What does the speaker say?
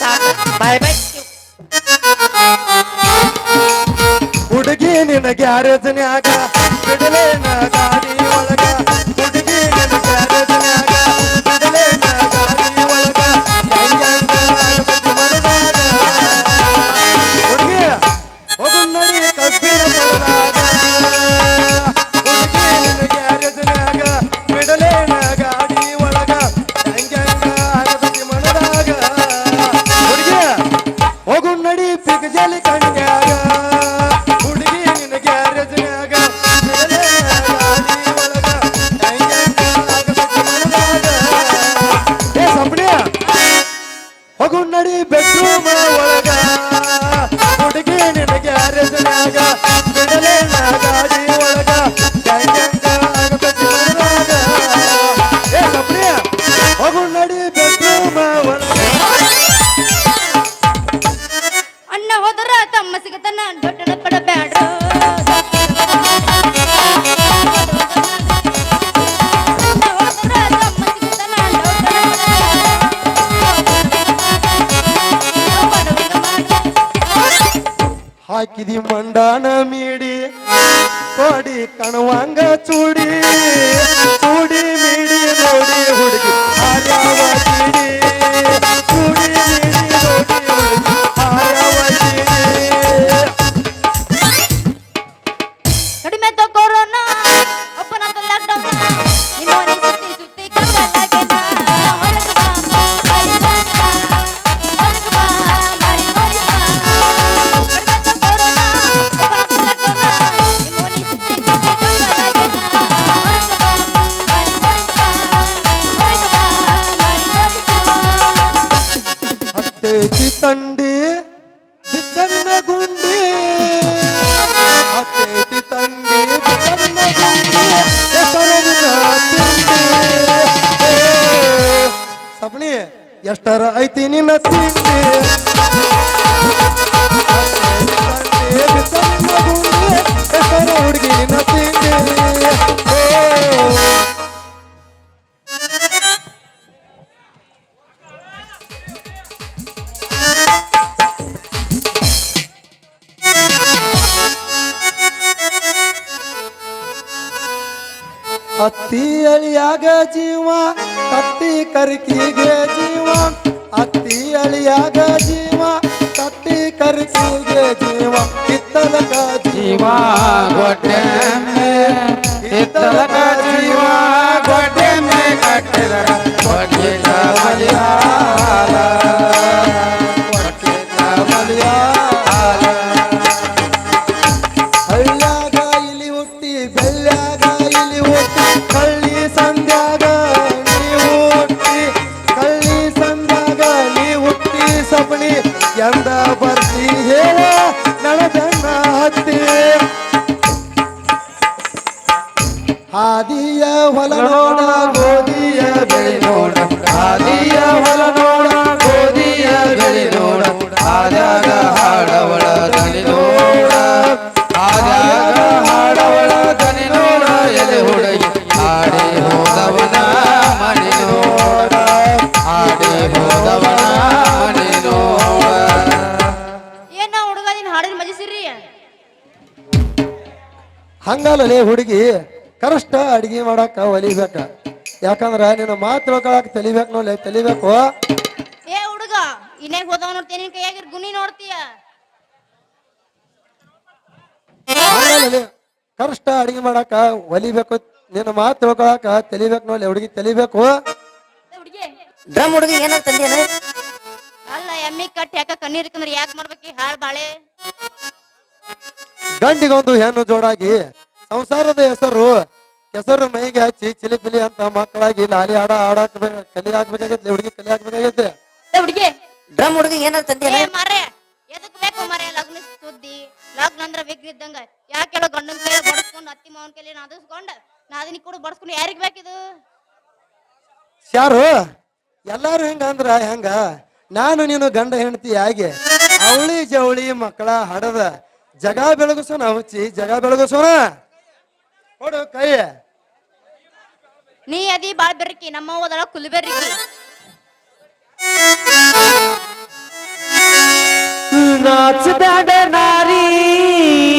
ಸಾಕು ಬಾಯ್ ಬಾಯ್ ಹುಡುಗಿ ನಿನ್ನ ಗ್ಯಾರೇಜ್ನ್ಯಾಗ ಆಗ ಹುಡುಗಿ ನಡಿ ನಡಿ ಅಣ್ಣ ಹೋದ್ರ ತಮ್ಮ ಸಿಗತನ ತಮ್ಮ ಸಿಗತನ ಹಾಕಿದಿ ಮಂಡಾನ ಮೀಡಿ, ಕೋಡಿ ಕಣವಂಗ ಚೂಡಿ ಚೂಡಿ ಮೀಡಿ ನೋಡಿ. ಎಷ್ಟರ ಐತಿ ನಿನ್ನ ತಿಂಡಿ ಹೆಸರ ಹುಡುಗಿ ನಿನ್ನ ತಿಂಡಿ ಅತ್ತಿ ಅಳಿಯಾಗ ಜೀವ ಕತ್ತಿ ಕರಿಕಿಗೆ ಜೀವ. ಅತ್ತಿ ಅಳಿಯಾಗ ಜೀವ ಕತ್ತಿ ಕರಿಕಿಗೆ ಜೀವ ಕಿತ್ತಲಕ ಜೀವ ಗೊಡ್ಡೆಮ್ಮೆ ಹಿತ್ತಲಕ ಜೀವ ಗೊಡ್ಡೆಮ್ಮೆ ಕಟ್ಟಿದರ ಕೊಟ್ಟಿದ ಮಲಯಾಳ ಕೊಟ್ಟಿದ ಮಲಯಾಳ ಹಾದಿಯ ಹೊಲ ನೋಡ ಗೋಧಿಯ ಬೆಳೆ ನೋಡ. ಹಾದಿಯ ಹೊಲ ನೋಡ ಗೋಧಿಯ ಬೆಳೆ ನೋಡ. ಆದಾಗ ಹಾಡವಳ ದನಿ ನೋಡ. ಆದಾಗ ಹಾಡವಳ ದನಿ ನೋಡ. ಎಲೆ ಹುಡುಗಿ ಆಡಿ ಹೋದವನ ಮನೆ ನೋಡ. ಆಡಿ ಹೋದವನ ಮಣಿ ನೋಡ. ಏನ ಹುಡುಗ ನೀನ್ ಹಾಡಿನ ಮಜಿಸಿರಿ? ಹಂಗಲ್ಲೇ ಹುಡುಗಿ ಕರೆಷ್ಟ ಅಡಿಗೆ ಮಾಡಾಕ ಒಲಿಬೇಕ. ಯಾಕಂದ್ರ ನಿನ್ನ ಮಾತು ತಿಳ್ಕೊಳಕ್ ತಲಿಬೇಕು ನೋಡ್ಲಿ ತಲಿಬೇಕು? ಏ ಹುಡುಗ ಇನ್ನೇಗ್ ಹೋದವ ನೋಡ್ತೀನಿ ನಿನ್ ಕೈಯಾಗಿರ್ ಗುಣಿ ನೋಡ್ತೀಯ? ಕರೆಷ್ಟ ಅಡಿಗೆ ಮಾಡಾಕ ಒಲಿಬೇಕು ನಿನ್ನ ಮಾತು ತಿಳ್ಕೊಳಕ ತಲಿಬೇಕು ನೋಡ್ಲಿ ಹುಡುಗಿ ತಲಿಬೇಕು? ಹುಡುಗಿ. ಡ್ರಮ್ ಹುಡುಗಿ ಏನಾರ ತಂದೇನ ಅಲ್ಲ ಎಮ್ಮಿ ಕಟ್ಟಿ ಯಾಕ ಕಣ್ಣೀರ್ ಇಕ್ಕಂದ್ರ ಯಾಕೆ ಮಾಡ್ಬೇಕು ಹಾಳ್ ಬಾಳೆ? ಗಂಡಿಗೊಂದು ಹೆಣ್ಣು ಜೋಡಾಗಿ ಸಂಸಾರದ ಹೆಸರು ಹೆಸರು ಮೈಗೆ ಹಚ್ಚಿ ಚಿಲಿ ಪಿಲಿ ಅಂತ ಮಕ್ಕಳಾಗಿ ಲಾಲಿ ಆಡ ಆಡಾಕ ಕಲಿ ಹಾಕ್ಬೇಕಾಗೈತಿ ಹುಡುಗಿ ಕಲಿ ಹಾಕ್ಬೇಕಾಗೈತಿ ಏ ಹುಡುಗಿ! ಡ್ರಮ್ ಹುಡುಗಿ ಏನಾರ ತಂದೇನ ಏ ಮಾರೆ ಎದಕ್ ಬೇಕು ಮಾರೆ ಲಗ್ನ ಸುದ್ದಿ? ಲಗ್ನ ಅಂದ್ರ ಯಾಕೆ ಇದ್ದಂಗ. ಯಾಕೆಲ್ಲ ಗಂಡನ ಕೈ ಬಡಸ್ಕೊಂಡು ಅತ್ತಿ ಮಾವನ ಕೈಲಿ ನಾದಿಸ್ಕೊಂಡು ನಾದಿನಿ ಕೂಡ ಬಡಸ್ಕೊಂಡು ಯಾರಿಗ್ ಬೇಕಿದು? ಯಾರು? ಎಲ್ಲಾರು ಹೆಂಗ ಅಂದ್ರ ಹೆಂಗ? ನಾನು ನೀನು ಗಂಡ ಹೆಂಡತಿ ಆಗಿ ಅವಳಿ ಜವಳಿ ಮಕ್ಕಳ ಹಡದ ಜಗ ಬೆಳಗಿಸೋಣ ಹುಚ್ಚಿ ಜಗ ಬೆಳಗಿಸೋಣ. ಕೊಡು ಕೈ ನೀ ಅದಿ ಬಾಳ್ ಬೆರ್ರಿಕಿ ನಮ್ಮ ಓದಲ್ಲ ಕುಲ್ಬೆರ್ರಿಕಿ ನಾಚ ನಾರಿ